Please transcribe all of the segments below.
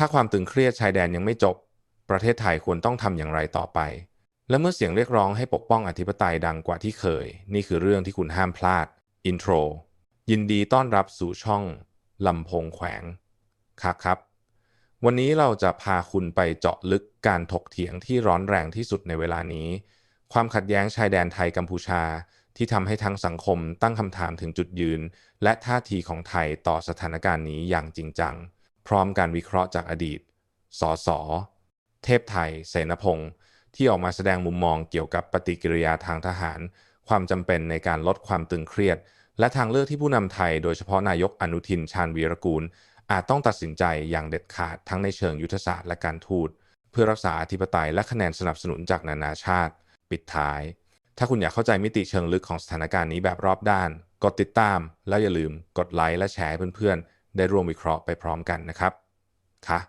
ถ้าความตึงเครียดชายแดนยังไม่จบ ประเทศไทยควรต้องทำอย่างไรต่อไป และเมื่อเสียงเรียกร้องให้ปกป้องอธิปไตยดังกว่าที่เคย นี่คือเรื่องที่คุณห้ามพลาด อินโทร ยินดีต้อนรับสู่ช่องลำโพงแขวงครับครับ วันนี้เราจะพาคุณไปเจาะลึกการถกเถียงที่ร้อนแรงที่สุดในเวลานี้ ความขัดแย้งชายแดนไทยกัมพูชาที่ทำให้ทั้งสังคมตั้งคำถามถึงจุดยืน และท่าทีของไทยต่อสถานการณ์นี้อย่างจริงจัง พร้อมการวิเคราะห์จากอดีต สส เทพไทย เสนพงศ์ที่ออกมาแสดงมุมมองเกี่ยวกับปฏิกิริยาทางทหาร ความจำเป็นในการลดความตึงเครียด และทางเลือกที่ผู้นำไทย โดยเฉพาะนายกอนุทินชาญวีรกูล อาจต้องตัดสินใจอย่างเด็ดขาดทั้งในเชิงยุทธศาสตร์และการทูต เพื่อรักษาอธิปไตยและคะแนนสนับสนุนจากนานาชาติ ปิดท้าย ถ้าคุณอยากเข้าใจมิติเชิงลึกของสถานการณ์นี้แบบรอบด้าน กดติดตามแล้วอย่าลืมกดไลค์และแชร์ให้เพื่อนๆ ได้ร่วมวิเคราะห์ไปพร้อมกันนะครับค่ะ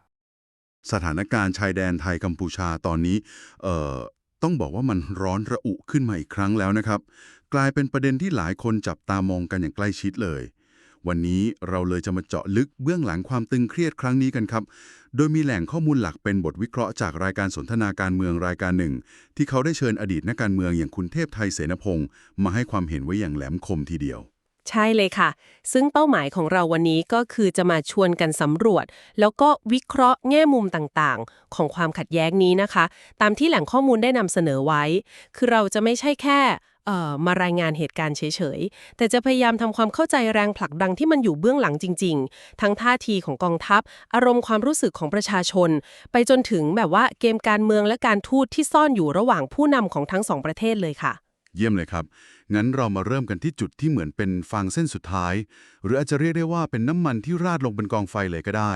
สถานการณ์ชายแดนไทยกัมพูชาตอนนี้ เอ่อ ต้องบอกว่ามันร้อนระอุขึ้นมาอีกครั้งแล้วนะครับ กลายเป็นประเด็นที่หลายคนจับตามองกันอย่างใกล้ชิดเลย วันนี้เราเลยจะมาเจาะลึกเบื้องหลังความตึงเครียดครั้งนี้กันครับ โดยมีแหล่งข้อมูลหลักเป็นบทวิเคราะห์จากรายการสนทนาการเมืองรายการหนึ่ง ที่เขาได้เชิญอดีตนักการเมืองอย่างคุณเทพไทยเสนพงศ์มาให้ความเห็นไว้อย่างแหลมคมทีเดียว ใช่เลยค่ะ ซึ่งเป้าหมายของเราวันนี้ก็คือจะมาชวนกันสำรวจ แล้วก็วิเคราะห์แง่มุมต่างๆ ของความขัดแย้งนี้นะคะ ตามที่แหล่งข้อมูลได้นำเสนอไว้ คือเราจะไม่ใช่แค่เอ่อมารายงานเหตุการณ์เฉยๆ แต่จะพยายามทำความเข้าใจแรงผลักดันที่มันอยู่เบื้องหลังจริง ๆ ทั้งท่าทีของกองทัพ อารมณ์ความรู้สึกของประชาชน ไปจนถึงแบบว่าเกมการเมืองและการทูตที่ซ่อนอยู่ระหว่างผู้นำของทั้งสองประเทศเลยค่ะ เยี่ยมเลยครับ งั้นเรามาเริ่มกันที่จุดที่เหมือนเป็นฟางเส้นสุดท้าย หรืออาจจะเรียกได้ว่าเป็นน้ำมันที่ราดลงบนกองไฟเลยก็ได้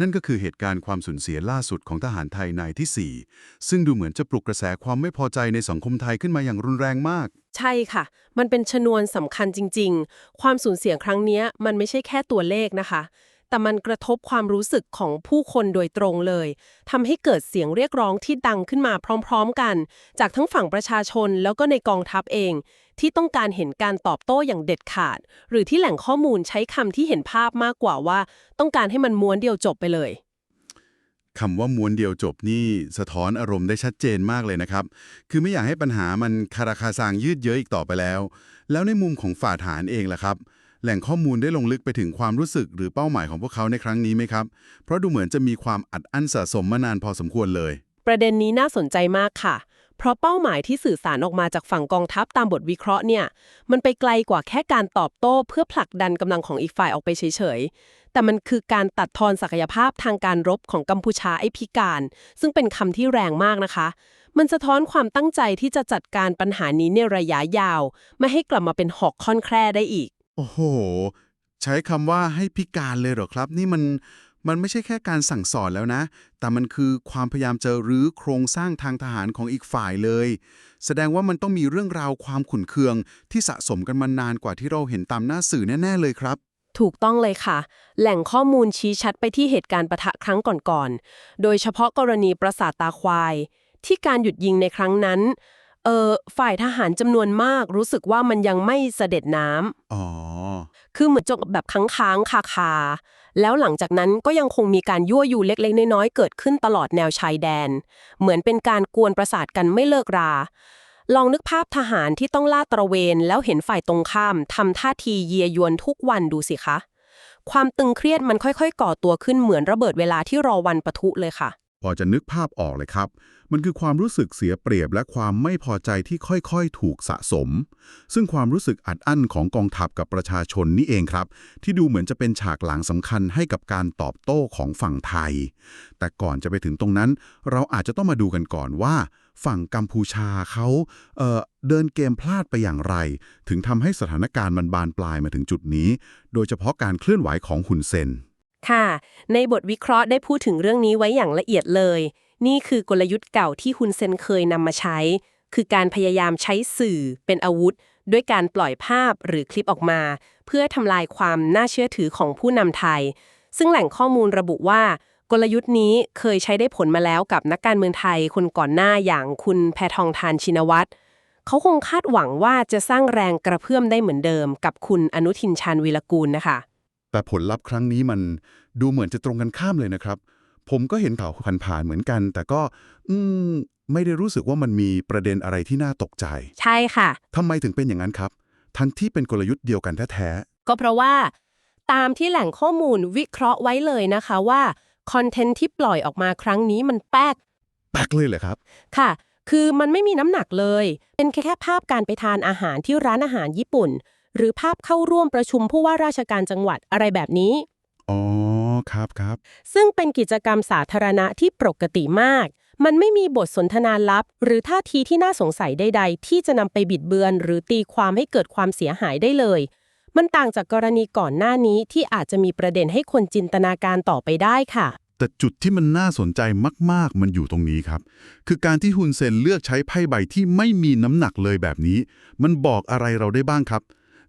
นั่นก็คือเหตุการณ์ความสูญเสียล่าสุดของทหารไทยนายที่ 4 ซึ่งดูเหมือนจะปลุกกระแสความไม่พอใจในสังคมไทยขึ้นมาอย่างรุนแรงมาก ใช่ค่ะ มันเป็นชนวนสำคัญจริง ๆ ความสูญเสียครั้งนี้มันไม่ใช่แค่ตัวเลขนะคะ แต่มันกระทบความรู้สึกของผู้คนโดยตรงเลยทำให้เกิดเสียงเรียกร้องที่ดังขึ้นมาพร้อม ๆ กัน จากทั้งฝั่งประชาชนแล้วก็ในกองทัพเอง ที่ต้องการเห็นการตอบโต้อย่างเด็ดขาด หรือที่แหล่งข้อมูลใช้คำที่เห็นภาพมากกว่าว่า ต้องการให้มันม้วนเดียวจบไปเลยคำว่าม้วนเดียวจบนี่สะท้อนอารมณ์ได้ชัดเจนมากเลยนะครับ คือไม่อยากให้ปัญหามันคาราคาซางยืดเยื้ออีกต่อไปแล้ว แล้วในมุมของฝ่ายทหารเองล่ะครับ แหล่งข้อมูลได้ลงลึกไปถึงความรู้สึกหรือเป้าหมายของพวกเขาในครั้งนี้ไหมครับ เพราะดูเหมือนจะมีความอัดอั้นสะสมมานานพอสมควรเลย ประเด็นนี้น่าสนใจมากค่ะ เพราะเป้าหมายที่สื่อสารออกมาจากฝั่งกองทัพตามบทวิเคราะห์เนี่ย มันไปไกลกว่าแค่การตอบโต้เพื่อผลักดันกำลังของอีกฝ่ายออกไปเฉยๆ แต่มันคือการตัดทอนศักยภาพทางการรบของกัมพูชาไอพิการ ซึ่งเป็นคำที่แรงมากนะคะมันสะท้อนความตั้งใจที่จะจัดการปัญหานี้ในระยะยาว ไม่ให้กลับมาเป็นหอกค่อนแคร่ได้อีก โอ้โห ใช้คำว่าให้พิการเลยเหรอครับ นี่มันมันไม่ใช่แค่การสั่งสอนแล้วนะ แต่มันคือความพยายามจะรื้อโครงสร้างทางทหารของอีกฝ่ายเลย แสดงว่ามันต้องมีเรื่องราวความขุ่นเคือง ที่สะสมกันมานานกว่าที่เราเห็นตามหน้าสื่อแน่ ๆ เลยครับ ถูกต้องเลยค่ะ แหล่งข้อมูลชี้ชัดไปที่เหตุการณ์ปะทะครั้งก่อนๆ โดยเฉพาะกรณีปราสาทตาควาย ที่การหยุดยิงในครั้งนั้น ออฝ่ายทหารจำนวนมากรู้สึกว่ามันยังไม่เสด็จน้ำอ๋อ คือเหมือนจบแบบค้างๆคาคาๆแล้วหลังจากนั้นก็ยังคงมีการยั่วยุเล็กๆ น้อยๆ เกิดขึ้นตลอดแนวชายแดน เหมือนเป็นการกวนประสาทกันไม่เลิกรา ลองนึกภาพทหารที่ต้องลาดตระเวน แล้วเห็นฝ่ายตรงข้ามทำท่าทีเยียยวนทุกวันดูสิคะ ความตึงเครียดมันค่อยๆ ก่อตัวขึ้นเหมือนระเบิดเวลาที่รอวันปะทุเลยค่ะ พอจะนึกภาพออกเลยครับ มันคือความรู้สึกเสียเปรียบและความไม่พอใจที่ค่อยๆ ถูกสะสม ซึ่งความรู้สึกอัดอั้นของกองทัพกับประชาชนนี่เองครับ ที่ดูเหมือนจะเป็นฉากหลังสำคัญให้กับการตอบโต้ของฝั่งไทย แต่ก่อนจะไปถึงตรงนั้น เราอาจจะต้องมาดูกันก่อนว่า ฝั่งกัมพูชาเขาเเดินเกมพลาดไปอย่างไร ถึงทำให้สถานการณ์มันบานปลายมาถึงจุดนี้ โดยเฉพาะการเคลื่อนไหวของฮุนเซน ค่ะ ในบทวิเคราะห์ได้พูดถึงเรื่องนี้ไว้อย่างละเอียดเลย นี่คือกลยุทธ์เก่าที่ฮุนเซนเคยนำมาใช้ คือการพยายามใช้สื่อเป็นอาวุธ ด้วยการปล่อยภาพหรือคลิปออกมา เพื่อทำลายความน่าเชื่อถือของผู้นำไทย ซึ่งแหล่งข้อมูลระบุว่ากลยุทธ์นี้เคยใช้ได้ผลมาแล้วกับนักการเมืองไทยคนก่อนหน้าอย่างคุณแพทองทานชินวัตรเขาคงคาดหวังว่าจะสร้างแรงกระเพื่อมได้เหมือนเดิม กับคุณอนุทินชาญวีรกูลนะคะ แต่ผลลัพธ์ครั้งนี้มันดูเหมือนจะตรงกันข้ามเลยนะครับ ผมก็เห็นข่าวผ่านๆเหมือนกัน แต่ก็อืมไม่ได้รู้สึกว่ามันมีประเด็นอะไรที่น่าตกใจ ใช่ค่ะทำไมถึงเป็นอย่างนั้นครับ ทั้งที่เป็นกลยุทธ์เดียวกันแท้ก็เพราะว่า ตามที่แหล่งข้อมูลวิเคราะห์ไว้เลยนะคะว่าคอนเทนต์ที่ปล่อยออกมาครั้งนี้มันแป๊กๆแปลกเลยเหรอครับ ค่ะ คือมันไม่มีน้ำหนักเลย เป็นแค่แค่ภาพการไปทานอาหารที่ร้านอาหารญี่ปุ่น หรือภาพเข้าร่วมประชุมผู้ว่าราชการจังหวัดอะไรแบบนี้ อ๋อ ครับครับ ซึ่งเป็นกิจกรรมสาธารณะที่ปกติมาก มันไม่มีบทสนทนาลับ หรือท่าทีที่น่าสงสัยใด ๆ ที่จะนำไปบิดเบือน หรือตีความให้เกิดความเสียหายได้เลย มันต่างจากกรณีก่อนหน้านี้ที่อาจจะมีประเด็นให้คนจินตนาการต่อไปได้ค่ะ แต่จุดที่มันน่าสนใจมาก ๆ มันอยู่ตรงนี้ครับ คือการที่ฮุนเซนเลือกใช้ไพ่ใบที่ไม่มีน้ำหนักเลยแบบนี้ มันบอกอะไรเราได้บ้างครับ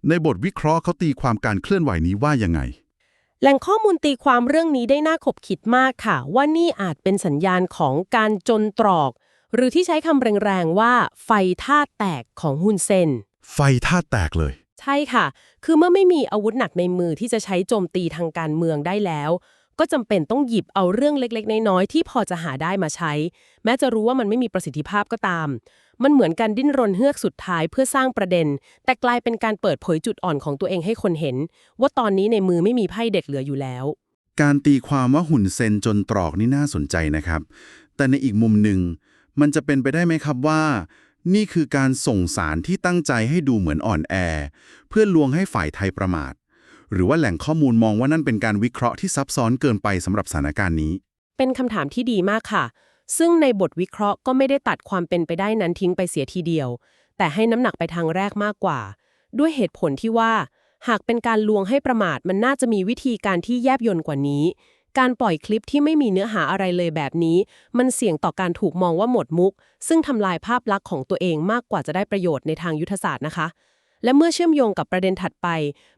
ในบทวิเคราะห์เขาตีความการเคลื่อนไหวนี้ว่ายังไง แหล่งข้อมูลตีความเรื่องนี้ได้น่าขบคิดมากค่ะ ว่านี่อาจเป็นสัญญาณของการจนตรอก หรือที่ใช้คำแรงๆว่า ไฟท่าแตกของฮุนเซน ไฟท่าแตกเลย ใช่ค่ะ คือเมื่อไม่มีอาวุธหนักในมือที่จะใช้โจมตีทางการเมืองได้แล้ว ก็จำเป็นต้องหยิบเอาเรื่องเล็กๆ น้อยๆที่พอจะหาได้มาใช้ แม้จะรู้ว่ามันไม่มีประสิทธิภาพก็ตาม มันเหมือนการดิ้นรนเฮือกสุดท้ายเพื่อสร้างประเด็น แต่กลายเป็นการเปิดเผยจุดอ่อนของตัวเองให้คนเห็น ว่าตอนนี้ในมือไม่มีไพ่เด็กเหลืออยู่แล้ว การตีความว่าหุ่นเซนจนตรอกนี่น่าสนใจนะครับ แต่ในอีกมุมหนึ่งมันจะเป็นไปได้ไหมครับว่า นี่คือการส่งสารที่ตั้งใจให้ดูเหมือนอ่อนแอ เพื่อลวงให้ฝ่ายไทยประมาท หรือว่าแหล่งข้อมูลมองว่านั่นเป็นการวิเคราะห์ที่ซับซ้อนเกินไปสำหรับสถานการณ์นี้ เป็นคำถามที่ดีมากค่ะ ซึ่งในบทวิเคราะห์ก็ไม่ได้ตัดความเป็นไปได้นั้นทิ้งไปเสียทีเดียว แต่ให้น้ำหนักไปทางแรกมากกว่า ด้วยเหตุผลที่ว่า หากเป็นการลวงให้ประมาทมันน่าจะมีวิธีการที่แยบยลกว่านี้ การปล่อยคลิปที่ไม่มีเนื้อหาอะไรเลยแบบนี้ มันเสี่ยงต่อการถูกมองว่าหมดมุก ซึ่งทำลายภาพลักษณ์ของตัวเองมากกว่าจะได้ประโยชน์ในทางยุทธศาสตร์นะคะ และเมื่อเชื่อมโยงกับประเด็นถัดไป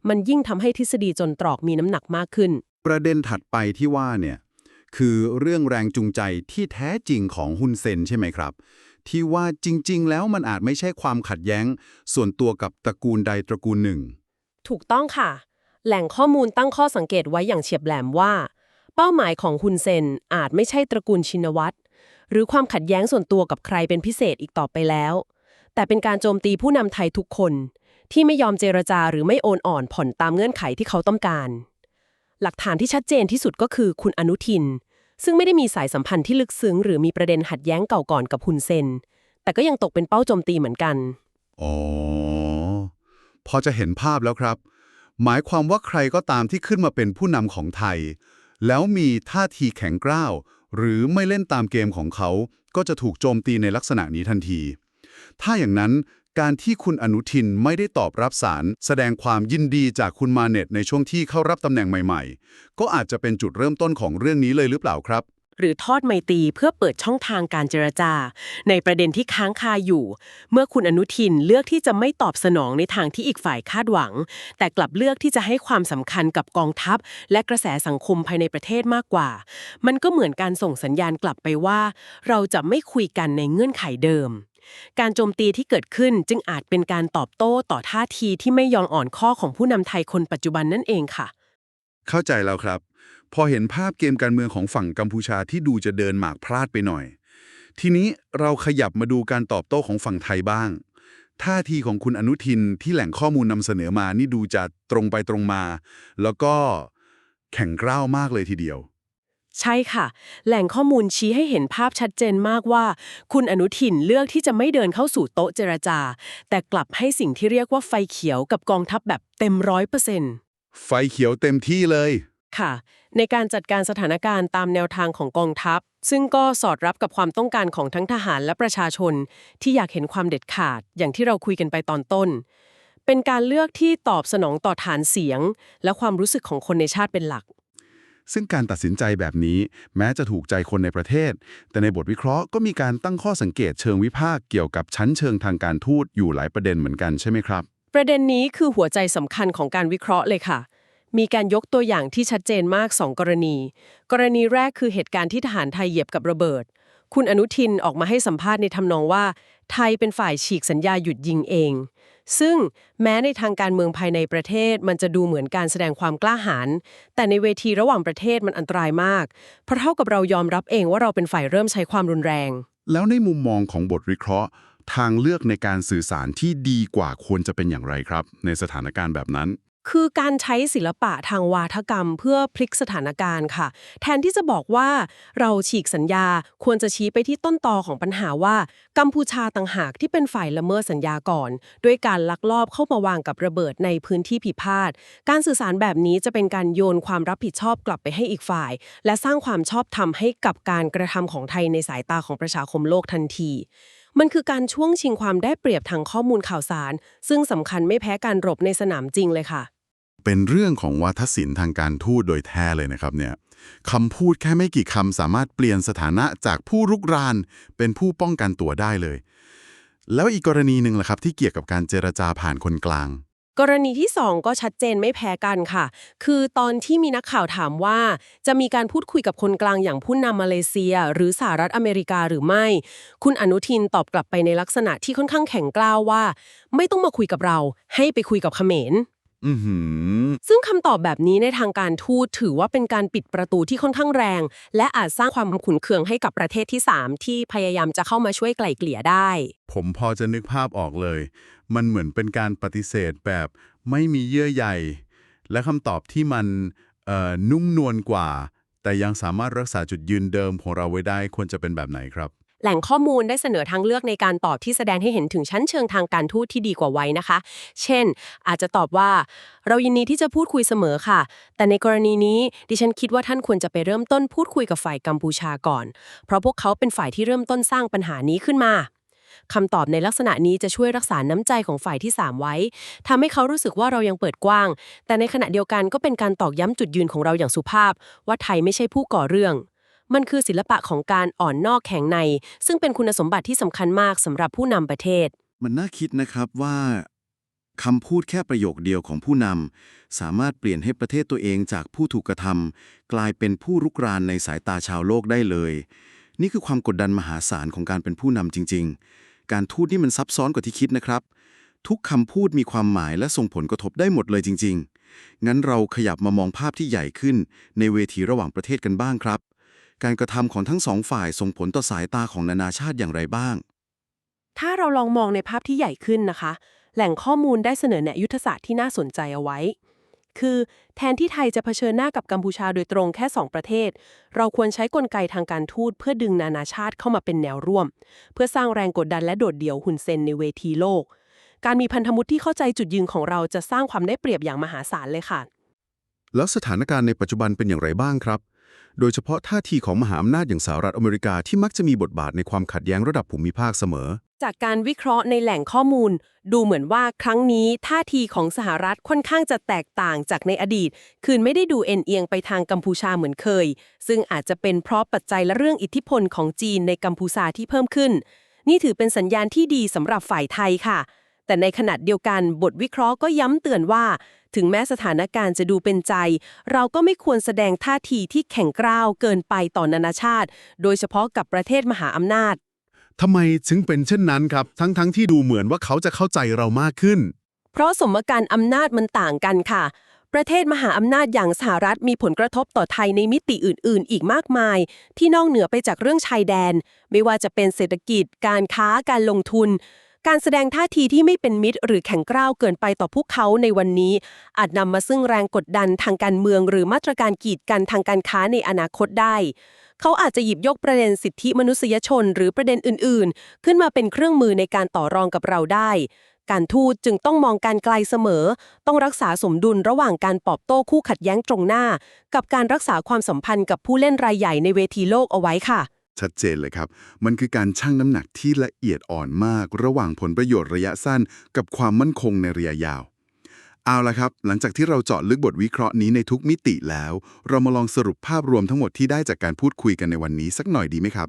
มันยิ่งทำให้ทฤษฎีจนตรอกมีน้ำหนักมากขึ้น ประเด็นถัดไปที่ว่าเนี่ยคือเรื่องแรงจูงใจที่แท้จริงของฮุนเซนใช่ไหมครับ ที่ว่าจริง ๆ แล้วมันอาจไม่ใช่ความขัดแย้ง ส่วนตัวกับตระกูลใดตระกูลหนึ่ง ถูกต้องค่ะ แหล่งข้อมูลตั้งข้อสังเกตไว้อย่างเฉียบแหลมว่า เป้าหมายของฮุนเซนอาจไม่ใช่ตระกูลชินวัตรหรือความขัดแย้งส่วนตัวกับใครเป็นพิเศษอีกต่อไปแล้ว แต่เป็นการโจมตีผู้นำไทยทุกคน ที่ไม่ยอมเจรจาหรือไม่โอนอ่อนผ่อนตามเงื่อนไขที่เขาต้องการ หลักฐานที่ชัดเจนที่สุดก็คือคุณอนุทิน ซึ่งไม่ได้มีสายสัมพันธ์ที่ลึกซึ้ง หรือมีประเด็นหัดแย้งเก่าก่อนกับฮุนเซน แต่ก็ยังตกเป็นเป้าโจมตีเหมือนกัน อ๋อ พอจะเห็นภาพแล้วครับ หมายความว่าใครก็ตามที่ขึ้นมาเป็นผู้นำของไทย แล้วมีท่าทีแข็งกร้าว หรือไม่เล่นตามเกมของเขา ก็จะถูกโจมตีในลักษณะนี้ทันที ถ้าอย่างนั้น การที่คุณอนุทินไม่ได้ตอบรับสาร แสดงความยินดีจากคุณมาเน็ตในช่วงที่เข้ารับตำแหน่งใหม่ๆ ก็อาจจะเป็นจุดเริ่มต้นของเรื่องนี้เลยหรือเปล่าครับ หรือทอดไมตรีเพื่อเปิดช่องทางการเจรจา ในประเด็นที่ค้างคาอยู่ เมื่อคุณอนุทินเลือกที่จะไม่ตอบสนองในทางที่อีกฝ่ายคาดหวัง แต่กลับเลือกที่จะให้ความสำคัญกับกองทัพ และกระแสสังคมภายในประเทศมากกว่า มันก็เหมือนการส่งสัญญาณกลับไปว่า เราจะไม่คุยกันในเงื่อนไขเดิม การโจมตีที่เกิดขึ้นจึงอาจเป็นการตอบโต้ต่อท่าทีที่ไม่ยอมอ่อนข้อของผู้นำไทยคนปัจจุบันนั่นเองค่ะ เข้าใจแล้วครับ พอเห็นภาพเกมการเมืองของฝั่งกัมพูชาที่ดูจะเดินหมากพลาดไปหน่อย ทีนี้เราขยับมาดูการตอบโต้ของฝั่งไทยบ้าง ท่าทีของคุณอนุทินที่แหล่งข้อมูลนำเสนอมานี่ดูจะตรงไปตรงมา แล้วก็แข็งกร้าวมากเลยทีเดียว ใช่ค่ะ แหล่งข้อมูลชี้ให้เห็นภาพชัดเจนมากว่า คุณอนุทินเลือกที่จะไม่เดินเข้าสู่โต๊ะเจรจา แต่กลับให้สิ่งที่เรียกว่าไฟเขียวกับกองทัพแบบเต็มร้อยเปอร์เซ็นต์ไฟเขียวเต็มที่เลย ค่ะ ในการจัดการสถานการณ์ตามแนวทางของกองทัพ ซึ่งก็สอดรับกับความต้องการของทั้งทหารและประชาชน ที่อยากเห็นความเด็ดขาด อย่างที่เราคุยกันไปตอนต้น เป็นการเลือกที่ตอบสนองต่อฐานเสียง และความรู้สึกของคนในชาติเป็นหลัก ซึ่งการตัดสินใจแบบนี้แม้จะถูกใจคนในประเทศ แต่ในบทวิเคราะห์ก็มีการตั้งข้อสังเกตเชิงวิพากษ์เกี่ยวกับชั้นเชิงทางการทูตอยู่หลายประเด็นเหมือนกันใช่ไหมครับ ประเด็นนี้คือหัวใจสำคัญของการวิเคราะห์เลยค่ะ มีการยกตัวอย่างที่ชัดเจนมาก 2 กรณี กรณีแรกคือเหตุการณ์ที่ทหารไทยเหยียบกับระเบิด คุณอนุทินออกมาให้สัมภาษณ์ในทำนองว่า ไทยเป็นฝ่ายฉีกสัญญาหยุดยิงเอง ซึ่งแม้ในทางการเมืองภายในประเทศ มันจะดูเหมือนการแสดงความกล้าหาญแต่ในเวทีระหว่างประเทศมันอันตรายมาก เพราะเท่ากับเรายอมรับเองว่าเราเป็นฝ่ายเริ่มใช้ความรุนแรง แล้วในมุมมองของบทวิเคราะห์ ทางเลือกในการสื่อสารที่ดีกว่าควรจะเป็นอย่างไรครับ ในสถานการณ์แบบนั้น คือการใช้ศิลปะทางวาทกรรมเพื่อพลิกสถานการณ์ค่ะ แทนที่จะบอกว่าเราฉีกสัญญาควรจะชี้ไปที่ต้นตอของปัญหาว่า กัมพูชาต่างหากที่เป็นฝ่ายละเมิดสัญญาก่อน ด้วยการลักลอบเข้ามาวางกับระเบิดในพื้นที่พิพาท การสื่อสารแบบนี้จะเป็นการโยนความรับผิดชอบกลับไปให้อีกฝ่าย และสร้างความชอบธรรมให้กับการกระทำของไทยในสายตาของประชาคมโลกทันทีมันคือการช่วงชิงความได้เปรียบทางข้อมูลข่าวสาร ซึ่งสำคัญไม่แพ้การรบในสนามจริงเลยค่ะ เป็นเรื่องของวัฒศิลป์ทางการทูตโดยแท้เลยนะครับเนี่ยคำพูดแค่ไม่กี่คำสามารถเปลี่ยนสถานะจากผู้รุกราน เป็นผู้ป้องกันตัวได้เลย แล้วอีกกรณีหนึ่งล่ะครับ ที่เกี่ยวกับการเจรจาผ่านคนกลาง กรณีที่ 2 ก็ชัดเจนไม่แพ้กันค่ะ คือตอนที่มีนักข่าวถามว่า จะมีการพูดคุยกับคนกลางอย่างผู้นำมาเลเซีย หรือสหรัฐอเมริกาหรือไม่ คุณอนุทินตอบกลับไปในลักษณะที่ค่อนข้างแข็งกร้าวว่า ไม่ต้องมาคุยกับเรา ให้ไปคุยกับเขมร อือหือ ซึ่งคำตอบแบบนี้ในทางการทูตถือว่าเป็นการปิดประตูที่ค่อนข้างแรง และอาจสร้างความขุนเคืองให้กับประเทศที่ 3 ที่พยายามจะเข้ามาช่วยไกล่เกลี่ยได้ ผมพอจะนึกภาพออกเลย มันเหมือนเป็นการปฏิเสธแบบไม่มีเยื่อใยและคำตอบที่มันเอ่อนุ่มนวลกว่า แต่ยังสามารถรักษาจุดยืนเดิมของเราไว้ได้ควรจะเป็นแบบไหนครับ แหล่งข้อมูลได้เสนอทางเลือกในการตอบที่แสดงให้เห็นถึงชั้นเชิงทางการทูตที่ดีกว่าไว้นะคะ เช่น อาจจะตอบว่า เรายินดีที่จะพูดคุยเสมอค่ะ แต่ในกรณีนี้ดิฉันคิดว่าท่านควรจะไปเริ่มต้นพูดคุยกับฝ่ายกัมพูชาก่อน เพราะพวกเขาเป็นฝ่ายที่เริ่มต้นสร้างปัญหานี้ขึ้นมาคำตอบในลักษณะนี้จะช่วยรักษาน้ำใจของฝ่ายที่ 3 ไว้ทำให้เขารู้สึกว่าเรายังเปิดกว้าง แต่ในขณะเดียวกันก็เป็นการตอกย้ำจุดยืนของเราอย่างสุภาพ ว่าไทยไม่ใช่ผู้ก่อเรื่อง มันคือศิลปะของการอ่อนนอกแข็งใน ซึ่งเป็นคุณสมบัติที่สำคัญมากสำหรับผู้นำประเทศ มันน่าคิดนะครับว่าคำพูดแค่ประโยคเดียวของผู้นำ สามารถเปลี่ยนให้ประเทศตัวเองจากผู้ถูกกระทำกลายเป็นผู้รุกรานในสายตาชาวโลกได้เลย นี่คือความกดดันมหาศาลของการเป็นผู้นำจริง ๆ การทูตนี่มันซับซ้อนกว่าที่คิดนะครับ ทุกคำพูดมีความหมายและส่งผลกระทบได้หมดเลยจริง ๆ งั้นเราขยับมามองภาพที่ใหญ่ขึ้นในเวทีระหว่างประเทศกันบ้างครับ การกระทำของทั้งสองฝ่ายส่งผลต่อสายตาของนานาชาติอย่างไรบ้าง ถ้าเราลองมองในภาพที่ใหญ่ขึ้นนะคะ แหล่งข้อมูลได้เสนอแนะยุทธศาสตร์ที่น่าสนใจเอาไว้ คือแทนที่ไทยจะเผชิญหน้ากับกัมพูชาโดยตรงแค่ 2 ประเทศ เราควรใช้กลไกทางการทูตเพื่อดึงนานาชาติเข้ามาเป็นแนวร่วม เพื่อสร้างแรงกดดันและโดดเดี่ยวหุ่นเซนในเวทีโลก การมีพันธมิตรที่เข้าใจจุดยืนของเราจะสร้างความได้เปรียบอย่างมหาศาลเลยค่ะ แล้วสถานการณ์ในปัจจุบันเป็นอย่างไรบ้างครับ โดยเฉพาะท่าทีของมหาอำนาจอย่างสหรัฐอเมริกาที่มักจะมีบทบาทในความขัดแย้งระดับภูมิภาคเสมอ จากการวิเคราะห์ในแหล่งข้อมูล ดูเหมือนว่าครั้งนี้ท่าทีของสหรัฐค่อนข้างจะแตกต่างจากในอดีต คืนไม่ได้ดูเอ็นเอียงไปทางกัมพูชาเหมือนเคย ซึ่งอาจจะเป็นเพราะปัจจัยและเรื่องอิทธิพลของจีนในกัมพูชาที่เพิ่มขึ้น นี่ถือเป็นสัญญาณที่ดีสำหรับฝ่ายไทยค่ะ แต่ในขณะเดียวกันบทวิเคราะห์ก็ย้ำเตือนว่า ถึงแม้สถานการณ์จะดูเป็นใจ เราก็ไม่ควรแสดงท่าทีที่แข็งกร้าวเกินไปต่อนานาชาติ โดยเฉพาะกับประเทศมหาอำนาจทำไมถึงเป็นเช่นนั้นครับ ทั้งๆทที่ดูเหมือนว่าเขาจะเข้าใจเรามากขึ้น เพราะสมการอำนาจมันต่างกันค่ะ ประเทศมหาอำนาจอย่างสหรัฐมีผลกระทบต่อไทยในมิติอื่น ๆ อีกมากมาย ที่นอกเหนือไปจากเรื่องชายแดน ไม่ว่าจะเป็นเศรษฐกิจ การค้าการลงทุน การแสดงท่าทีที่ไม่เป็นมิตร หรือแข็งกร้าวเกินไปต่อพวกเขาในวันนี้ อาจนำมาซึ่งแรงกดดันทางการเมือง หรือมาตรการกีดกันทางการค้าในอนาคตได้ เขาอาจจะหยิบยกประเด็นสิทธิมนุษยชน หรือประเด็นอื่น ๆ ขึ้นมาเป็นเครื่องมือในการต่อรองกับเราได้ การทูตจึงต้องมองการไกลเสมอ ต้องรักษาสมดุลระหว่างการปอบโต้คู่ขัดแย้งตรงหน้า กับการรักษาความสัมพันธ์กับผู้เล่นรายใหญ่ในเวทีโลกเอาไว้ค่ะ ชัดเจนเลยครับ มันคือการชั่งน้ำหนักที่ละเอียดอ่อนมาก ระหว่างผลประโยชน์ระยะสั้น กับความมั่นคงในระยะยาว เอาละครับ หลังจากที่เราเจาะลึกบทวิเคราะห์นี้ในทุกมิติแล้ว เรามาลองสรุปภาพรวมทั้งหมดที่ได้จากการพูดคุยกันในวันนี้สักหน่อยดีไหมครับ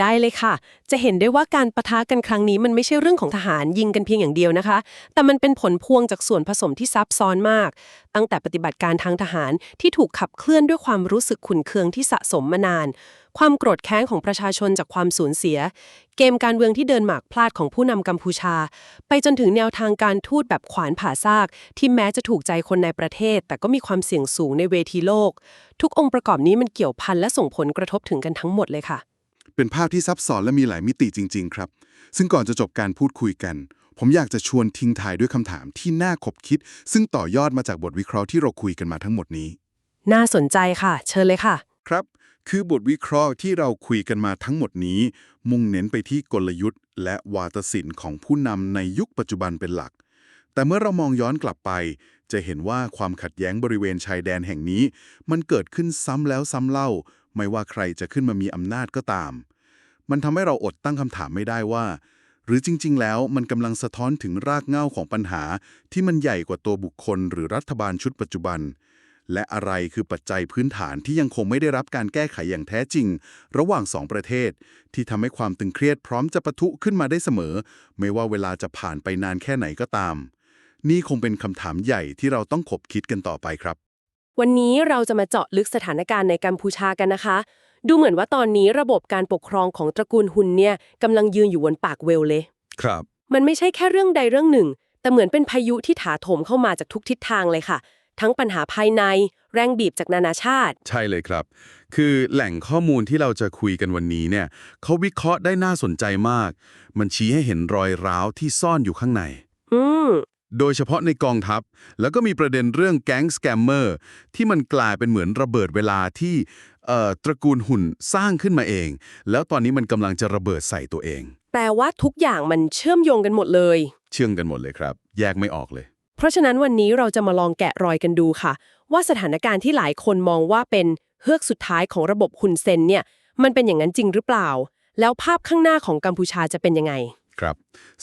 ได้เลยค่ะ จะเห็นได้ว่าการประทะกันครั้งนี้มันไม่ใช่เรื่องของทหารยิงกันเพียงอย่างเดียวนะคะ แต่มันเป็นผลพวงจากส่วนผสมที่ซับซ้อนมาก ตั้งแต่ปฏิบัติการทางทหารที่ถูกขับเคลื่อนด้วยความรู้สึกขุนเคืองที่สะสมมานาน ความโกรธแค้นของประชาชนจากความสูญเสีย เกมการเมืองที่เดินหมากพลาดของผู้นำกัมพูชา ไปจนถึงแนวทางการทูตแบบขวานผ่าซาก ที่แม้จะถูกใจคนในประเทศ แต่ก็มีความเสี่ยงสูงในเวทีโลก ทุกองค์ประกอบนี้มันเกี่ยวพันและส่งผลกระทบถึงกันทั้งหมดเลยค่ะ เป็นภาพที่ซับซ้อนและมีหลายมิติจริง ๆ ครับ ซึ่งก่อนจะจบการพูดคุยกัน ผมอยากจะชวนทิ้งท้ายด้วยคำถามที่น่าขบคิด ซึ่งต่อยอดมาจากบทวิเคราะห์ที่เราคุยกันมาทั้งหมดนี้ น่าสนใจค่ะ เชิญเลยค่ะ ครับ คือบทวิเคราะห์ที่เราคุยกันมาทั้งหมดนี้ มุ่งเน้นไปที่กลยุทธ์ และวาทศิลป์ของผู้นำในยุคปัจจุบันเป็นหลัก แต่เมื่อเรามองย้อนกลับไป จะเห็นว่าความขัดแย้งบริเวณชายแดนแห่งนี้ มันเกิดขึ้นซ้ำแล้วซ้ำเล่า ไม่ว่าใครจะขึ้นมามีอำนาจก็ตาม มันทำให้เราอดตั้งคำถามไม่ได้ว่า หรือจริง ๆ แล้วมันกำลังสะท้อนถึงรากเหง้าของปัญหา ที่มันใหญ่กว่าตัวบุคคลหรือรัฐบาลชุดปัจจุบัน และอะไรคือปัจจัยพื้นฐานที่ยังคงไม่ได้รับการแก้ไขอย่างแท้จริง ระหว่างสองประเทศ ที่ทำให้ความตึงเครียดพร้อมจะปะทุขึ้นมาได้เสมอ ไม่ว่าเวลาจะผ่านไปนานแค่ไหนก็ตาม นี่คงเป็นคำถามใหญ่ที่เราต้องขบคิดกันต่อไปครับ วันนี้เราจะมาเจาะลึกสถานการณ์ในกัมพูชากันนะคะ ดูเหมือนว่าตอนนี้ระบบการปกครองของตระกูลฮุนเนี่ยกำลังยืนอยู่บนปากเวลเลย ครับ มันไม่ใช่แค่เรื่องใดเรื่องหนึ่ง แต่เหมือนเป็นพายุที่ถาโถมเข้ามาจากทุกทิศทางเลยค่ะ ทั้งปัญหาภายใน แรงบีบจากนานาชาติ ใช่เลยครับ คือแหล่งข้อมูลที่เราจะคุยกันวันนี้เนี่ยเขาวิเคราะห์ได้น่าสนใจมาก มันชี้ให้เห็นรอยร้าวที่ซ่อนอยู่ข้างใน อืมโดยเฉพาะในกองทัพ แล้วก็มีประเด็นเรื่องแก๊งสแกมเมอร์ที่มันกลายเป็นเหมือนระเบิดเวลาที่เอ่อตระกูลหุ่นสร้างขึ้นมาเอง แล้วตอนนี้มันกำลังจะระเบิดใส่ตัวเอง แปลว่าทุกอย่างมันเชื่อมโยงกันหมดเลย เชื่องกันหมดเลยครับ แยกไม่ออกเลย เพราะฉะนั้นวันนี้เราจะมาลองแกะรอยกันดูค่ะ ว่าสถานการณ์ที่หลายคนมองว่าเป็นเฮือกสุดท้ายของระบบฮุนเซนเนี่ยมันเป็นอย่างนั้นจริงหรือเปล่า แล้วภาพข้างหน้าของกัมพูชาจะเป็นยังไงครับ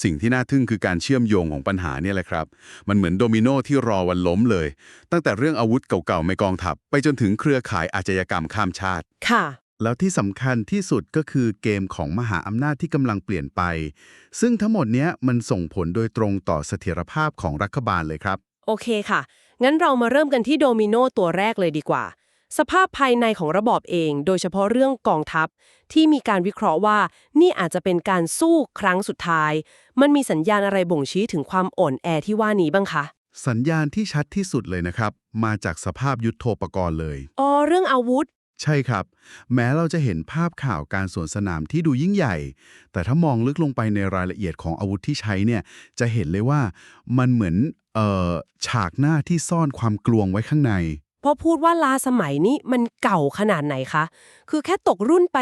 สิ่งที่น่าทึ่งคือการเชื่อมโยงของปัญหาเนี่ยแหละครับ มันเหมือนโดมิโนที่รอวันล้มเลย ตั้งแต่เรื่องอาวุธเก่าๆในกองทัพ ไปจนถึงเครือข่ายอาชญากรรมข้ามชาติ ค่ะ แล้วที่สำคัญที่สุดก็คือเกมของมหาอำนาจที่กำลังเปลี่ยนไป ซึ่งทั้งหมดเนี้ยมันส่งผลโดยตรงต่อเสถียรภาพของรัฐบาลเลยครับ โอเคค่ะ งั้นเรามาเริ่มกันที่โดมิโนตัวแรกเลยดีกว่า สภาพภายในของระบอบเอง โดยเฉพาะเรื่องกองทัพ ที่มีการวิเคราะห์ว่านี่อาจจะเป็นการสู้ครั้งสุดท้าย มันมีสัญญาณอะไรบ่งชี้ถึงความอ่อนแอที่ว่านี้บ้างคะสัญญาณที่ชัดที่สุดเลยนะครับ มาจากสภาพยุทโธปกรณ์เลย อ๋อ เรื่องอาวุธ ใช่ครับ แม้เราจะเห็นภาพข่าวการสวนสนามที่ดูยิ่งใหญ่ แต่ถ้ามองลึกลงไปในรายละเอียดของอาวุธที่ใช้เนี่ยจะเห็นเลยว่ามันเหมือนเอ่อฉากหน้าที่ซ่อนความกลวงไว้ข้างในพอพูดว่าลาสมัยนี้มันเก่าขนาดไหนคะ คือแค่ตกรุ่นไป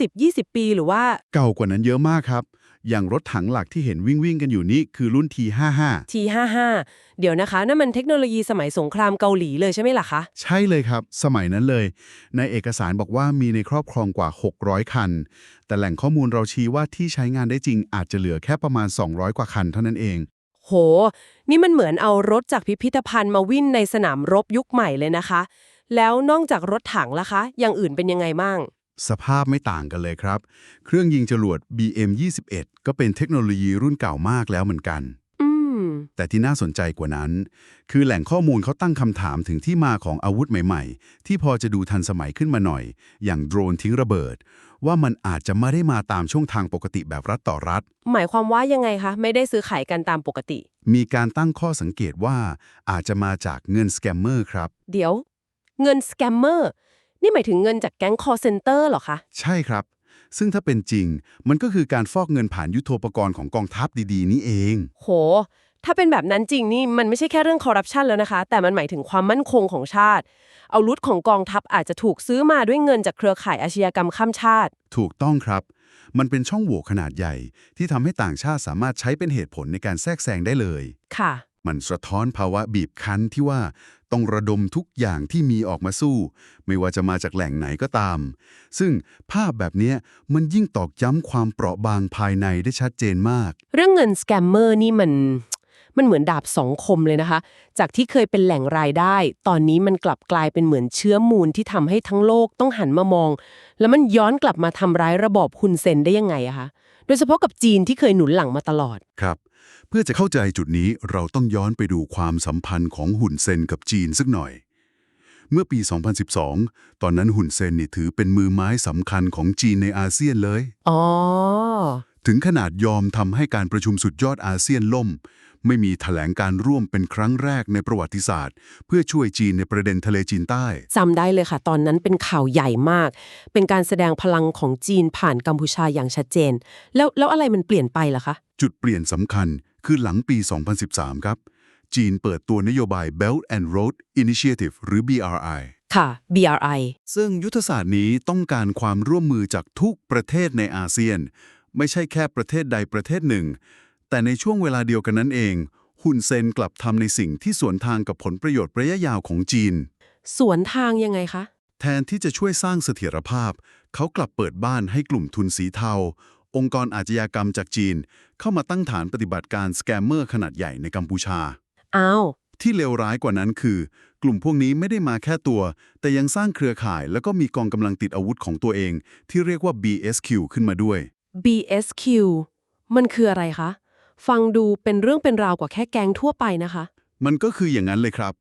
10-20 ปีหรือว่า เก่ากว่านั้นเยอะมากครับ อย่างรถถังหลักที่เห็นวิ่งวิ่งๆกันอยู่นี่คือรุ่น T55 T55 เดี๋ยวนะคะนั่นมันเทคโนโลยีสมัยสงครามเกาหลีเลยใช่ไหมล่ะคะ ใช่เลยครับ สมัยนั้นเลย ในเอกสารบอกว่ามีในครอบครองกว่า 600 คัน แต่แหล่งข้อมูลเราชี้ว่าที่ใช้งานได้จริงอาจจะเหลือแค่ประมาณ 200 กว่าคันเท่านั้นเอง โห นี่มันเหมือนเอารถจากพิพิธภัณฑ์มาวิ่งในสนามรบยุคใหม่เลยนะคะ แล้วนอกจากรถถังล่ะคะ อย่างอื่นเป็นยังไงมั่ง สภาพไม่ต่างกันเลยครับ เครื่องยิงจรวด BM21 ก็เป็นเทคโนโลยีรุ่นเก่ามากแล้วเหมือนกันอืมแต่ที่น่าสนใจกว่านั้น คือแหล่งข้อมูลเขาตั้งคำถามถึงที่มาของอาวุธใหม่ ๆ ที่พอจะดูทันสมัยขึ้นมาหน่อย อย่างโดรนทิ้งระเบิด ว่ามันอาจจะไม่ได้มาตามช่องทางปกติแบบรัฐต่อรัฐ หมายความว่ายังไงคะ ไม่ได้ซื้อขายกันตามปกติ มีการตั้งข้อสังเกตว่าอาจจะมาจากเงินสแกมเมอร์ครับ เดี๋ยว เงินสแกมเมอร์ นี่หมายถึงเงินจากแก๊งคอร์เซนเตอร์หรอคะ ใช่ครับ ซึ่งถ้าเป็นจริง มันก็คือการฟอกเงินผ่านยุทโธปกรณ์ของกองทัพดีๆ นี่เอง โห ถ้าเป็นแบบนั้นจริงนี่มันไม่ใช่แค่เรื่องคอร์รัปชันแล้วนะคะ แต่มันหมายถึงความมั่นคงของชาติ เอารุดของกองทัพอาจจะถูกซื้อมาด้วยเงินจากเครือข่ายอาชญากรรมข้ามชาติ ถูกต้องครับ มันเป็นช่องโหว่ขนาดใหญ่ ที่ทำให้ต่างชาติสามารถใช้เป็นเหตุผลในการแทรกแซงได้เลย ค่ะ มันสะท้อนภาวะบีบคั้นที่ว่าต้องระดมทุกอย่างที่มีออกมาสู้ ไม่ว่าจะมาจากแหล่งไหนก็ตาม ซึ่งภาพแบบเนี้ยมันยิ่งตอกย้ำความเปราะบางภายในได้ชัดเจนมาก เรื่องเงินสแกมเมอร์นี่มันมันเหมือนดาบสองคมเลยนะคะ จากที่เคยเป็นแหล่งรายได้ ตอนนี้มันกลับกลายเป็นเหมือนเชื้อมูลที่ทำให้ทั้งโลกต้องหันมามอง แล้วมันย้อนกลับมาทำร้ายระบอบฮุนเซนได้ยังไงอะคะ โดยเฉพาะกับจีนที่เคยหนุนหลังมาตลอด ครับเพื่อจะเข้าใจจุดนี้เราต้องย้อนไปดูความสัมพันธ์ของหุ่นเซนกับจีนสักหน่อย เมื่อปี 2012 ตอนนั้นหุ่นเซนนี่ถือเป็นมือไม้สำคัญของจีนในอาเซียนเลย อ๋อ ถึงขนาดยอมทำให้การประชุมสุดยอดอาเซียนล่ม ไม่มีแถลงการร่วมเป็นครั้งแรกในประวัติศาสตร์ เพื่อช่วยจีนในประเด็นทะเลจีนใต้ จำได้เลยค่ะ ตอนนั้นเป็นข่าวใหญ่มาก เป็นการแสดงพลังของจีนผ่านกัมพูชาอย่างชัดเจน แล้วแล้วอะไรมันเปลี่ยนไปล่ะคะ จุดเปลี่ยนสำคัญ คือหลังปี 2013 ครับ จีนเปิดตัวนโยบาย Belt and Road Initiative หรือ BRI ค่ะ BRI ซึ่งยุทธศาสตร์นี้ต้องการความร่วมมือจากทุกประเทศในอาเซียน ไม่ใช่แค่ประเทศใดประเทศหนึ่ง แต่ในช่วงเวลาเดียวกันนั้นเองฮุนเซนกลับทำในสิ่งที่สวนทางกับผลประโยชน์ระยะยาวของจีน สวนทางยังไงคะ แทนที่จะช่วยสร้างเสถียรภาพ เขากลับเปิดบ้านให้กลุ่มทุนสีเทา องค์กรอาชญากรรมจากจีน เข้ามาตั้งฐานปฏิบัติการสแกมเมอร์ขนาดใหญ่ในกัมพูชา อ้าว ที่เลวร้ายกว่านั้นคือ กลุ่มพวกนี้ไม่ได้มาแค่ตัว แต่ยังสร้างเครือข่ายแล้วก็มีกองกำลังติดอาวุธของตัวเอง ที่เรียกว่า BSQ ขึ้นมาด้วย BSQ มันคืออะไรคะ ฟังดูเป็นเรื่องเป็นราวกว่าแค่แก๊งทั่วไปนะคะ มันก็คืออย่างนั้นเลยครับ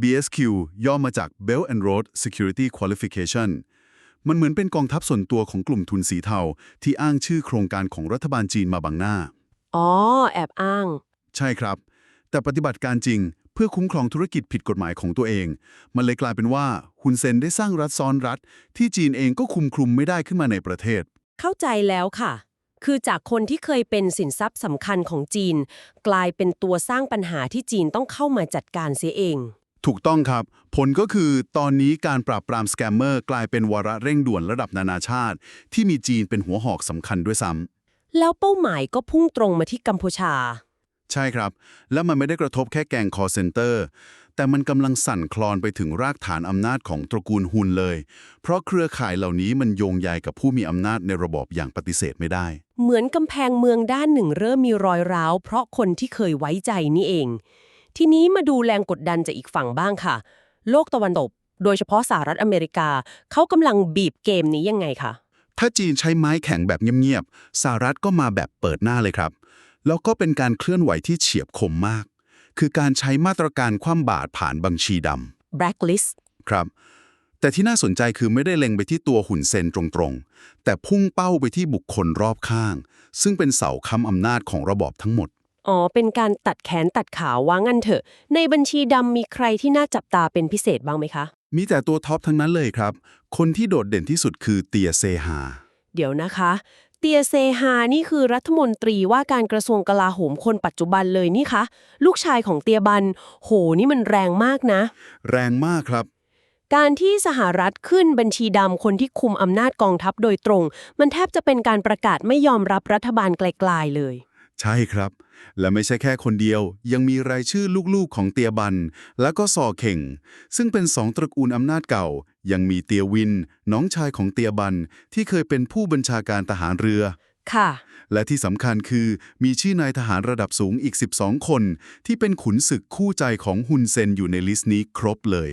BSQ ย่อมาจาก Belt and Road Security Qualification มันเหมือนเป็นกองทัพส่วนตัวของกลุ่มทุนสีเทา ที่อ้างชื่อโครงการของรัฐบาลจีนมาบังหน้า อ๋อ แอบอ้าง ใช่ครับ แต่ปฏิบัติการจริง เพื่อคุ้มครองธุรกิจผิดกฎหมายของตัวเอง มันเลยกลายเป็นว่าฮุนเซนได้สร้างรัฐซ้อนรัฐ ที่จีนเองก็คุมคลุมไม่ได้ขึ้นมาในประเทศ เข้าใจแล้วค่ะ คือจากคนที่เคยเป็นสินทรัพย์สำคัญของจีน กลายเป็นตัวสร้างปัญหาที่จีนต้องเข้ามาจัดการเสียเอง ถูกต้องครับ ผลก็คือตอนนี้การปราบปรามสแกมเมอร์กลายเป็นวาระเร่งด่วนระดับนานาชาติ ที่มีจีนเป็นหัวหอกสำคัญด้วยซ้ำแล้วเป้าหมายก็พุ่งตรงมาที่กัมพูชา ใช่ครับ แล้วมันไม่ได้กระทบแค่แกงคอเซนเตอร์ แต่มันกำลังสั่นคลอนไปถึงรากฐานอำนาจของตระกูลฮุนเลย เพราะเครือข่ายเหล่านี้มันโยงใยกับผู้มีอำนาจในระบอบอย่างปฏิเสธไม่ได้ เหมือนกำแพงเมืองด้านหนึ่งเริ่มมีรอยร้าว เพราะคนที่เคยไว้ใจนี่เอง ทีนี้มาดูแรงกดดันจากอีกฝั่งบ้างค่ะ โลกตะวันตกโดยเฉพาะสหรัฐอเมริกา เขากำลังบีบเกมนี้ยังไงคะถ้าจีนใช้ไม้แข็งแบบเงียบๆสหรัฐก็มาแบบเปิดหน้าเลยครับ แล้วก็เป็นการเคลื่อนไหวที่เฉียบคมมาก คือการใช้มาตรการคว่ำบาตรผ่านบัญชีดำ blacklist ครับ แต่ที่น่าสนใจคือไม่ได้เล็งไปที่ตัวหุ่นเซนตรงๆ แต่พุ่งเป้าไปที่บุคคลรอบข้าง ซึ่งเป็นเสาค้ำอำนาจของระบอบทั้งหมด อ๋อ เป็นการตัดแขนตัดขาว่างั้นเถอะ ในบัญชีดำมีใครที่น่าจับตาเป็นพิเศษบ้างไหมคะ มีแต่ตัวท็อปทั้งนั้นเลยครับ คนที่โดดเด่นที่สุดคือเตียเซฮา เดี๋ยวนะคะ เตียเซฮานี่คือรัฐมนตรีว่าการกระทรวงกลาโหมคนปัจจุบันเลยนี่คะ ลูกชายของเตียบัน โห นี่มันแรงมากนะ แรงมากครับการที่สหรัฐขึ้นบัญชีดำคนที่คุมอำนาจกองทัพโดยตรง มันแทบจะเป็นการประกาศไม่ยอมรับรัฐบาลไกลๆเลย ใช่ครับ และไม่ใช่แค่คนเดียว ยังมีรายชื่อลูกๆของเตียบัน และก็ซอเข่ง ซึ่งเป็นสองตระกูลอำนาจเก่า ยังมีเตียวิน น้องชายของเตียบัน ที่เคยเป็นผู้บัญชาการทหารเรือ ค่ะ และที่สำคัญคือมีชื่อนายทหารระดับสูงอีก 12 คน ที่เป็นขุนศึกคู่ใจของฮุนเซนอยู่ในลิสต์นี้ครบเลย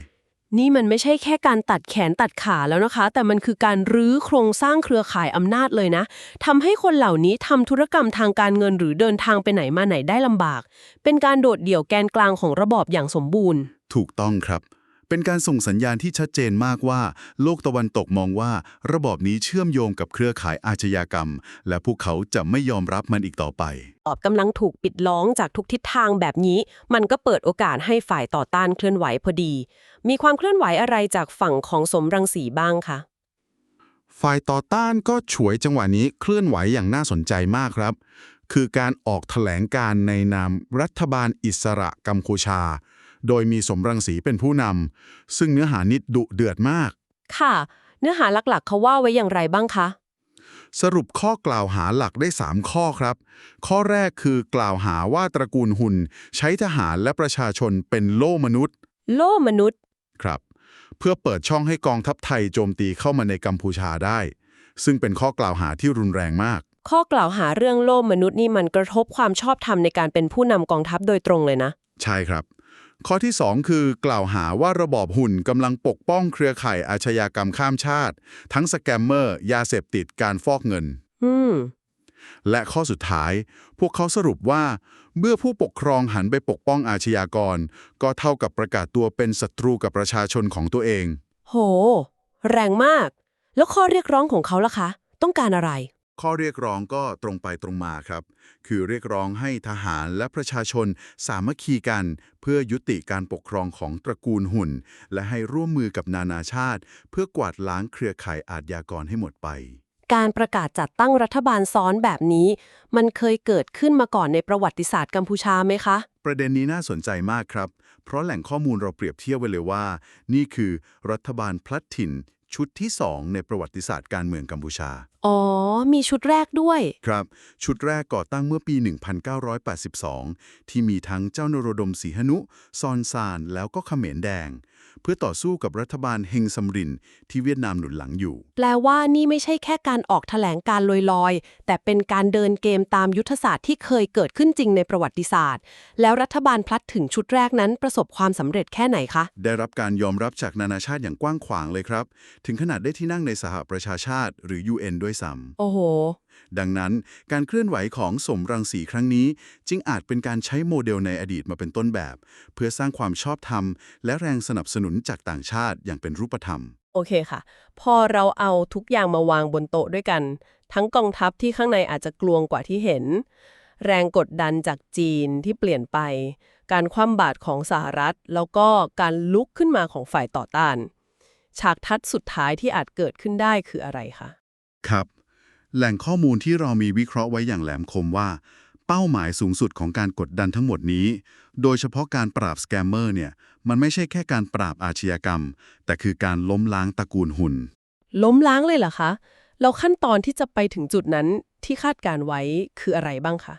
นี่มันไม่ใช่แค่การตัดแขนตัดขาแล้วนะคะ แต่มันคือการรื้อโครงสร้างเครือข่ายอำนาจเลยนะทำให้คนเหล่านี้ทำธุรกรรมทางการเงินหรือเดินทางไปไหนมาไหนได้ลำบาก เป็นการโดดเดี่ยวแกนกลางของระบอบอย่างสมบูรณ์ ถูกต้องครับ เป็นการส่งสัญญาณที่ชัดเจนมากว่า โลกตะวันตกมองว่า ระบอบนี้เชื่อมโยงกับเครือข่ายอาชญากรรม และพวกเขาจะไม่ยอมรับมันอีกต่อไปตอบกำลังถูกปิดล้องจากทุกทิศทางแบบนี้ มันก็เปิดโอกาสให้ฝ่ายต่อต้านเคลื่อนไหวพอดี มีความเคลื่อนไหวอะไรจากฝั่งของสมรังสีบ้างคะฝ่ายต่อต้านก็ฉวยจังหวะนี้เคลื่อนไหวอย่างน่าสนใจมากครับ คือการออกแถลงการในนามรัฐบาลอิสระกัมพูชา โดยมีสมรังสีเป็นผู้นำซึ่งเนื้อหานิดดุเดือดมาก ค่ะ เนื้อหาหลักๆ เขาว่าไว้อย่างไรบ้างคะ สรุปข้อกล่าวหาหลักได้ 3 ข้อครับ ข้อแรกคือกล่าวหาว่าตระกูลหุนใช้ทหารและประชาชนเป็นโล่มนุษย์ โล่มนุษย์ครับ เพื่อเปิดช่องให้กองทัพไทยโจมตีเข้ามาในกัมพูชาได้ ซึ่งเป็นข้อกล่าวหาที่รุนแรงมาก ข้อกล่าวหาเรื่องโลภมนุษย์นี่มันกระทบความชอบธรรมในการเป็นผู้นำกองทัพโดยตรงเลยนะ ใช่ครับ ข้อที่ 2 คือกล่าวหาว่าระบอบหุ่นกำลังปกป้องเครือข่ายอาชญากรรมข้ามชาติ ทั้งสแกมเมอร์ ยาเสพติดการฟอกเงินอืมและข้อสุดท้าย พวกเขาสรุปว่า เมื่อผู้ปกครองหันไปปกป้องอาชญากร ก็เท่ากับประกาศตัวเป็นศัตรูกับประชาชนของตัวเอง โห แรงมาก แล้วข้อเรียกร้องของเขาล่ะคะ ต้องการอะไร ข้อเรียกร้องก็ตรงไปตรงมาครับ คือเรียกร้องให้ทหารและประชาชนสามัคคีกัน เพื่อยุติการปกครองของตระกูลหุ่น และให้ร่วมมือกับนานาชาติ เพื่อกวาดล้างเครือข่ายอาชญากรให้หมดไป การประกาศจัดตั้งรัฐบาลซ้อนแบบนี้ มันเคยเกิดขึ้นมาก่อนในประวัติศาสตร์กัมพูชาไหมคะ ประเด็นนี้น่าสนใจมากครับ เพราะแหล่งข้อมูลเราเปรียบเทียบไว้เลยว่า นี่คือรัฐบาลพลัดถิ่น ชุดที่ 2 ในประวัติศาสตร์การเมืองกัมพูชา อ๋อ มีชุดแรกด้วย ครับ ชุดแรกก่อตั้งเมื่อปี 1982 ที่มีทั้งเจ้านโรดมศรีหนุ ซอนซาน แล้วก็เขมรแดง เพื่อต่อสู้กับรัฐบาลเฮงซัมรินที่เวียดนามหนุนหลังอยู่ แปลว่านี่ไม่ใช่แค่การออกแถลงการลอยๆ แต่เป็นการเดินเกมตามยุทธศาสตร์ที่เคยเกิดขึ้นจริงในประวัติศาสตร์ แล้วรัฐบาลพลัดถึงชุดแรกนั้นประสบความสำเร็จแค่ไหนคะ ได้รับการยอมรับจากนานาชาติอย่างกว้างขวางเลยครับ ถึงขนาดได้ที่นั่งในสหประชาชาติ หรือ UN ด้วยซ้ำโอ้โห ดังนั้นการเคลื่อนไหวของสมรังสีครั้งนี้ จึงอาจเป็นการใช้โมเดลในอดีตมาเป็นต้นแบบ เพื่อสร้างความชอบธรรม และแรงสนับสนุนจากต่างชาติอย่างเป็นรูปธรรม โอเคค่ะ พอเราเอาทุกอย่างมาวางบนโต๊ะด้วยกัน ทั้งกองทัพที่ข้างในอาจจะกลวงกว่าที่เห็น แรงกดดันจากจีนที่เปลี่ยนไป การคว่ำบาตรของสหรัฐ แล้วก็การลุกขึ้นมาของฝ่ายต่อต้าน ฉากทัดสุดท้ายที่อาจเกิดขึ้นได้คืออะไรคะครับ แหล่งข้อมูลที่เรามีวิเคราะห์ไว้อย่างแหลมคมว่า เป้าหมายสูงสุดของการกดดันทั้งหมดนี้ โดยเฉพาะการปราบสแกมเมอร์เนี่ย มันไม่ใช่แค่การปราบอาชญากรรม แต่คือการล้มล้างตระกูลหุ่น ล้มล้างเลยเหรอคะแล้วขั้นตอนที่จะไปถึงจุดนั้นที่คาดการไว้คืออะไรบ้างคะ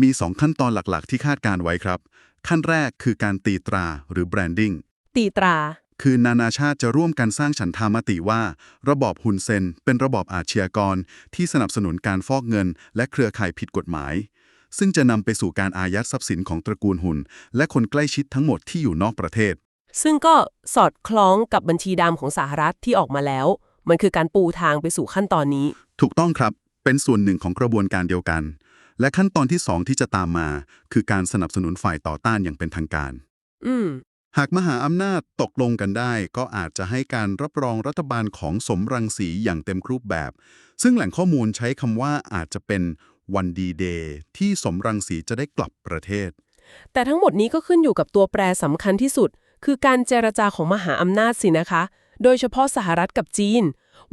มี 2 ขั้นตอนหลักๆ ที่คาดการไว้ครับ ขั้นแรกคือการตีตราหรือ branding ตีตรา คือนานาชาติจะร่วมกันสร้างฉันทามติว่า ระบอบฮุนเซน เป็นระบอบอาชญากร ที่สนับสนุนการฟอกเงิน และเครือข่ายผิดกฎหมาย ซึ่งจะนำไปสู่การอายัดทรัพย์สินของตระกูลหุน และคนใกล้ชิดทั้งหมดที่อยู่นอกประเทศ ซึ่งก็สอดคล้องกับบัญชีดำของสหรัฐที่ออกมาแล้ว มันคือการปูทางไปสู่ขั้นตอนนี้ ถูกต้องครับเป็นส่วนหนึ่งของกระบวนการเดียวกัน และขั้นตอนที่2ที่จะตามมา คือการสนับสนุนฝ่ายต่อต้านอย่างเป็นทางการ อืม หากมหาอำนาจตกลงกันได้ ก็อาจจะให้การรับรองรัฐบาลของสมรังสีอย่างเต็มรูปแบบ ซึ่งแหล่งข้อมูลใช้คำว่าอาจจะเป็นวันดีเดย์ที่สมรังสีจะได้กลับประเทศ แต่ทั้งหมดนี้ก็ขึ้นอยู่กับตัวแปรสำคัญที่สุด คือการเจรจาของมหาอำนาจสินะคะ โดยเฉพาะสหรัฐกับจีน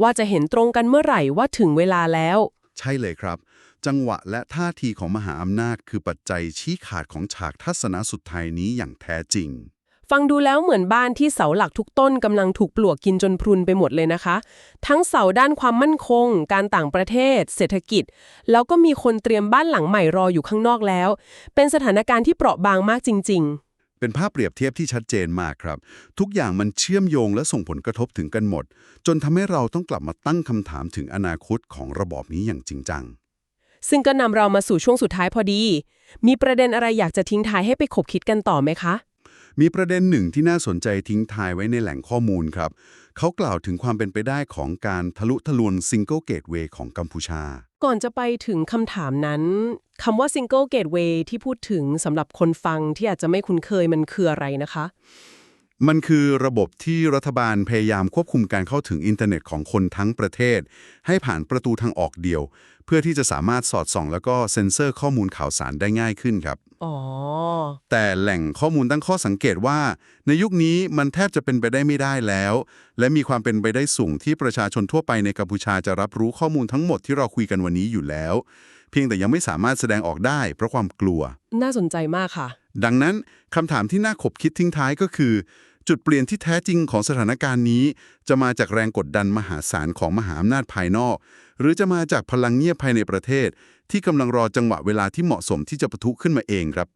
ว่าจะเห็นตรงกันเมื่อไหร่ว่าถึงเวลาแล้ว ใช่เลยครับ จังหวะและท่าทีของมหาอำนาจคือปัจจัยชี้ขาดของฉากทัศนสุดท้ายนี้อย่างแท้จริง ฟังดูแล้วเหมือนบ้านที่เสาหลักทุกต้นกำลังถูกปลวกกินจนพรุนไปหมดเลยนะคะ ทั้งเสาด้านความมั่นคง การต่างประเทศ เศรษฐกิจ แล้วก็มีคนเตรียมบ้านหลังใหม่รออยู่ข้างนอกแล้ว เป็นสถานการณ์ที่เปราะบางมากจริง ๆเป็นภาพเปรียบเทียบที่ชัดเจนมากครับ ทุกอย่างมันเชื่อมโยงและส่งผลกระทบถึงกันหมด จนทำให้เราต้องกลับมาตั้งคำถามถึงอนาคตของระบอบนี้อย่างจริงจัง ซึ่งก็นำเรามาสู่ช่วงสุดท้ายพอดี มีประเด็นอะไรอยากจะทิ้งท้ายให้ไปขบคิดกันต่อไหมคะ มีประเด็นหนึ่งที่น่าสนใจทิ้งท้ายไว้ในแหล่งข้อมูลครับ เขากล่าวถึงความเป็นไปได้ของการทะลุทะลวงซิงเกิลเกตเวย์ของกัมพูชา ก่อนจะไปถึงคำถามนั้นคำว่า Single Gateway ที่พูดถึงสำหรับคนฟังที่อาจจะไม่คุ้นเคยมันคืออะไรนะคะ มันคือระบบที่รัฐบาลพยายามควบคุมการเข้าถึงอินเทอร์เน็ตของคนทั้งประเทศ ให้ผ่านประตูทางออกเดียว เพื่อที่จะสามารถสอดส่อง แล้วก็เซ็นเซอร์ข้อมูลข่าวสารได้ง่ายขึ้นครับ อ๋อ แต่แหล่งข้อมูลตั้งข้อสังเกตว่า ในยุคนี้มันแทบจะเป็นไปได้ไม่ได้แล้ว และมีความเป็นไปได้สูงที่ประชาชนทั่วไปในกัมพูชาจะรับรู้ข้อมูลทั้งหมดที่เราคุยกันวันนี้อยู่แล้ว เพียงแต่ยังไม่สามารถแสดงออกได้เพราะความกลัว น่าสนใจมากค่ะ ดังนั้นคำถามที่น่าขบคิดทิ้งท้ายก็คือ จุดเปลี่ยนที่แท้จริงของสถานการณ์นี้ จะมาจากแรงกดดันมหาศาลของมหาอำนาจภายนอก หรือจะมาจากพลังเงียบภายในประเทศ ที่กำลังรอจังหวะเวลาที่เหมาะสมที่จะปะทุขึ้นมาเองครับ